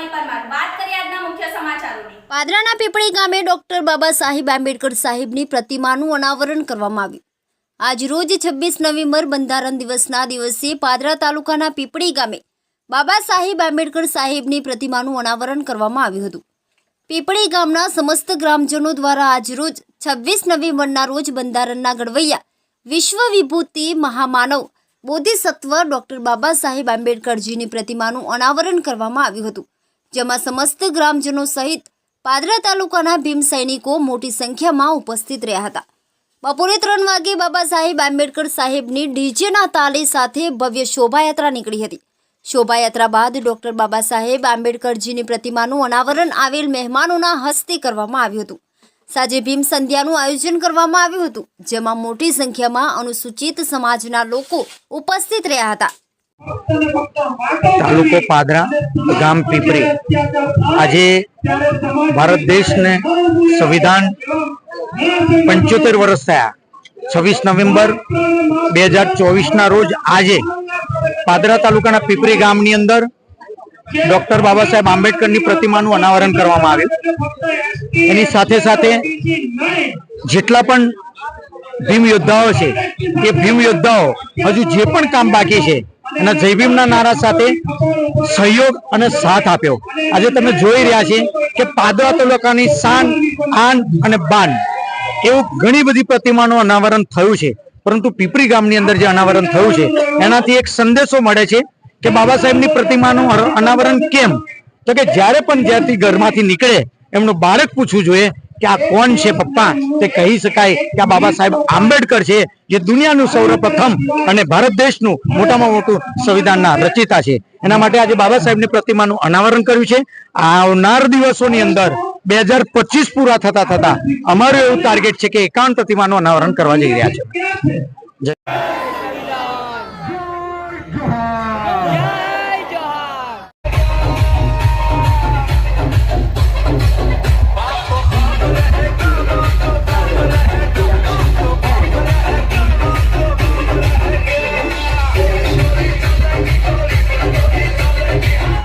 કૃપાલી પરમાર વાત કરીએ આજના મુખ્ય સમાચારોની. પાદરાના પીપળી ગામે ડોક્ટર બાબા સાહેબ આંબેડકર સાહેબની પ્રતિમાનું અનાવરણ કરવામાં આવ્યું. આજ રોજ છવ્વીસ નવેમ્બર બંધારણ દિવસના દિવસે પાદરા તાલુકાના પીપળી ગામે બાબા સાહેબ આંબેડકર સાહેબની પ્રતિમાનું અનાવરણ કરવામાં આવ્યું હતું. પીપળી ગામના સમસ્ત ગ્રામજનો દ્વારા આજરોજ છવ્વીસ નવેમ્બરના રોજ બંધારણના ઘડવૈયા વિશ્વ વિભૂતિ મહામાનવ બોધિસત્વ ડોક્ટર બાબા સાહેબ આંબેડકરજીની પ્રતિમાનું અનાવરણ કરવામાં આવ્યું હતું. જેમાં સમસ્ત ગ્રામજનો સહિત પાદરા તાલુકાના ભીમ સૈનિકો મોટી સંખ્યામાં ઉપસ્થિત રહ્યા હતા. બપોરે ત્રણ વાગે બાબા સાહેબ આંબેડકર સાહેબની ડીજેના તાલે સાથે ભવ્ય શોભાયાત્રા નીકળી હતી. શોભાયાત્રા બાદ ડોક્ટર બાબા સાહેબ આંબેડકરજીની પ્રતિમાનું અનાવરણ આવેલ મહેમાનોના હસ્તે કરવામાં આવ્યું હતું. સાંજે ભીમ સંધ્યાનું આયોજન કરવામાં આવ્યું હતું, જેમાં મોટી સંખ્યામાં અનુસૂચિત સમાજના લોકો ઉપસ્થિત રહ્યા હતા. તાલુકો પાદરા ગામ પીપરી. આજે ભારત દેશને સંવિધાન પંચોતેર વર્ષ થયા. છવ્વીસ નવેમ્બર બે હજાર ચોવીસના રોજ આજે પાદરા તાલુકાના પીપરી ગામની અંદર ડોક્ટર બાબા સાહેબ આંબેડકરની પ્રતિમાનું અનાવરણ કરવામાં આવ્યું. એની સાથે સાથે જેટલા પણ ભીમ યોદ્ધાઓ છે એ ભીમ યોદ્ધાઓ હજુ જે પણ કામ બાકી છે એના જય નારા સાથે સહયોગ અને સાથ આપ્યો. આજે તમે જોઈ રહ્યા છે કે પાદરા તાલુકાની શાન આન અને બાન એવું ઘણી બધી પ્રતિમાનું અનાવરણ થયું છે. પરંતુ પીપરી ગામની અંદર જે અનાવરણ થયું છે, એનાથી એક સંદેશો મળે છે કે બાબા સાહેબની પ્રતિમાનું અનાવરણ કેમ? તો કે જ્યારે પણ જ્યાંથી ઘરમાંથી નીકળે, એમનું બાળક પૂછવું જોઈએ કે આ કોણ છે પપ્પા? તે કહી શકાય કે આ બાબા સાહેબ આંબેડકર છે, જે દુનિયાનું સૌપ્રથમ અને ભારત દેશનું મોટામાં મોટું સંવિધાનના રચિતા છે. એના માટે આજે બાબા સાહેબની પ્રતિમાનું અનાવરણ કર્યું છે. આવનાર દિવસોની અંદર બે હજાર પચીસ પૂરા થતા થતા અમારો એવું ટાર્ગેટ છે કે એકાવન પ્રતિમાનું અનાવરણ કરવા જઈ રહ્યા છે.